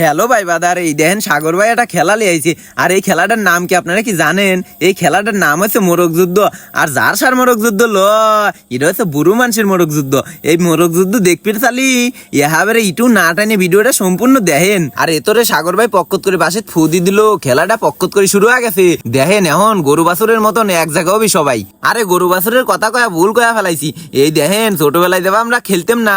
Hello ভাই বাদার এই দেখেন সাগর ভাই একটা খেলা লিয়েছে আর এই খেলাটার নাম কি আপনারা কি জানেন? এই খেলাটার নাম হচ্ছে মোরগ যুদ্ধ। আর যার সার মোরগ যুদ্ধ ল, এটা হচ্ছে বুড়ো মানুষের মোরগ যুদ্ধ। এই মোরগ যুদ্ধ দেখবির চালি ইহাবারে ইটু না টানে ভিডিওটা সম্পূর্ণ দেখেন। আর এতরে সাগর ভাই পক্কত করে বাসে ফুদি দিল, খেলাটা পক্কত করে শুরু হয়ে গেছে। দেখেন এখন গরু বাছুরের মতন এক জায়গা হবি সবাই। আরে গরু বাছুরের কথা কয়া ভুল কয়া ফেলাইছি। এই দেখেন ছোটবেলায় দেবা আমরা খেলতাম না।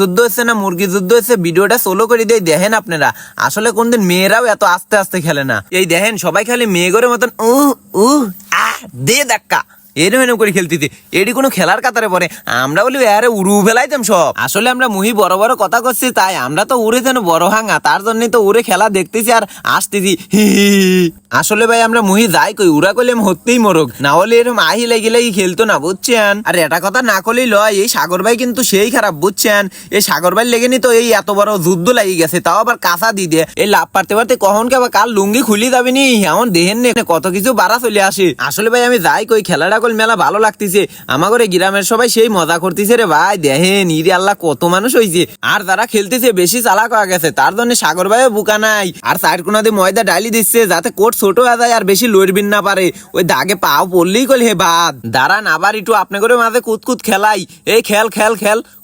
যুদ্ধ হয়েছে না, মুরগি যুদ্ধ হয়েছে, ভিডিওটা সোলো করে দিয়ে দেখেন আপনারা। আসলে কোনদিন মেয়েরাও এত আস্তে আস্তে খেলে না। এই দেখেন, সবাই খালি মেয়ে করে মতন, উহ উ আহ দে ধাক্কা। এরম এরম করে খেলতেছি এটি কোনো খেলার কাতারে পরে আমরা বলি, আরে, উড়ু ফেলাইতাম সব। আসলে আমরা মুহি বড় বড় কথা করছি তাই আমরা তো উড়ে যেন বড় হাঙ্গা তার জন্যই তো উড়ে খেলা দেখতেছি আর আসতেছি। হি। আসলে ভাই, আমরা মুহি যাই কই, উড়া করলে হতেই মরক। না হলে এরকম আহি লেগে লেগে খেলতো না, বুঝছেন? আর এটা কথা না করলেই লয়, এই সাগর ভাই কিন্তু সেই খারাপ, বুঝছেন? এই সাগর ভাই লেগেনি তো এই এত বড় যুদ্ধ লাগি গেছে, তাও আবার কাঁচা দি দিয়ে এই লাভ পারতে পারতে কখন কে আবার কাল লুঙ্গি খুলি যাবে নি, এমন দেহেন কত কিছু বাড়া চলে আসে। আসলে ভাই, আমি যাই কই, খেলাটা কল মেলা ভালো লাগতেছে। আমার ঘরে গ্রামের সবাই সেই মজা করতেছে রে ভাই। দেখেন, ইরে আল্লাহ, কত মানুষ হয়েছে আর যারা খেলতেছে, বেশি চালাক হয়ে গেছে। তার জন্য সাগর ভাইও বুকা নাই। আর সাইড কোনাতে ময়দা ডালি দিচ্ছে, যাতে কোট ছোট হয়ে যায় আর বেশি লড়বিন না পারে। ওই দাগে পাও পড়লেই কলি হে বাদ। দাঁড়ান, আবার একটু আপনি করে মাঝে কুতকুত খেলাই। এই খেল খেল খেল।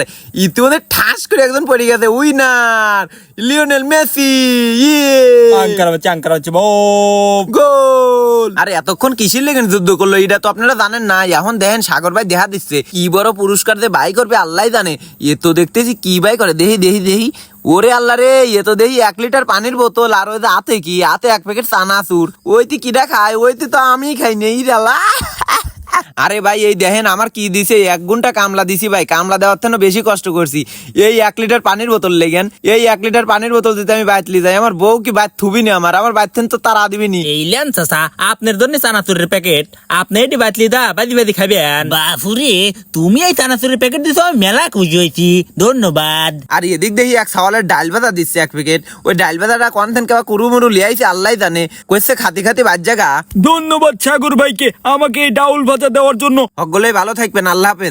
পারে। ইতিমধ্যে ঠাস করে একজন পড়ে গেছে। উইনার লিওনেল মেসি ইয়ে। আঙ্কার হচ্ছে আঙ্কার হচ্ছে গোল। আরে এতক্ষণ কিসির লেগেন যুদ্ধ করল? এটা তো আপনারা জানেন না। এখন দেখেন সাগর ভাই দেখা দিচ্ছে। কি বড় পুরস্কার দিয়ে বাই করবে আল্লাহ জানে। এ তো দেখতেছি কি বাই করে। দেখি দেখি দেখি ওরে আল্লাহ রে এ তো দেখি এক লিটার পানির বোতল। আর ওই যে আতে কি? আতে এক প্যাকেট চানাচুর। ওইটি কিটা খায়? ওইটি তো আমি খাই নেই রে আল্লাহ আরে ভাই এই দেখেন আমার কি দিছে? এক ঘণ্টা কামলা দিছি ভাই। কামলা দেওয়ার থেকে বেশি কষ্ট করছি। এই এক লিটার পানির বোতল লেগেন। এই এক লিটার পানির বোতল দিতে আমি বাইতলি যাই। আমার বউ কি বাইত থুবি নি আমার? আমার বাইতেন তো তারা দিবি নি। এই লেন চাচা আপনার জন্য চানাচুরের প্যাকেট। আপনি এটি বাতলি দা বাদি বাদি খাবেন বাফুরে তুমি এই চানাচুরের প্যাকেট দিছো আমি মেলা খুশি হয়েছি। ধন্যবাদ। আর এদিক দেখি এক সওয়ালের ডাল ভাজা দিচ্ছে এক প্যাকেট। ওই ডাল ভাজাটা কনথেন কেবা কুরু মুরু লিয়াইছে আল্লাহ জানে। কইছে খাতি খাতি বাজ জায়গা ধন্যবাদ সাগর ভাইকে আমাকে এই ডাউল ভাজা দেওয়ার জন্য। সকলে ভালো থাকবেন আল্লাহ হাফেজ।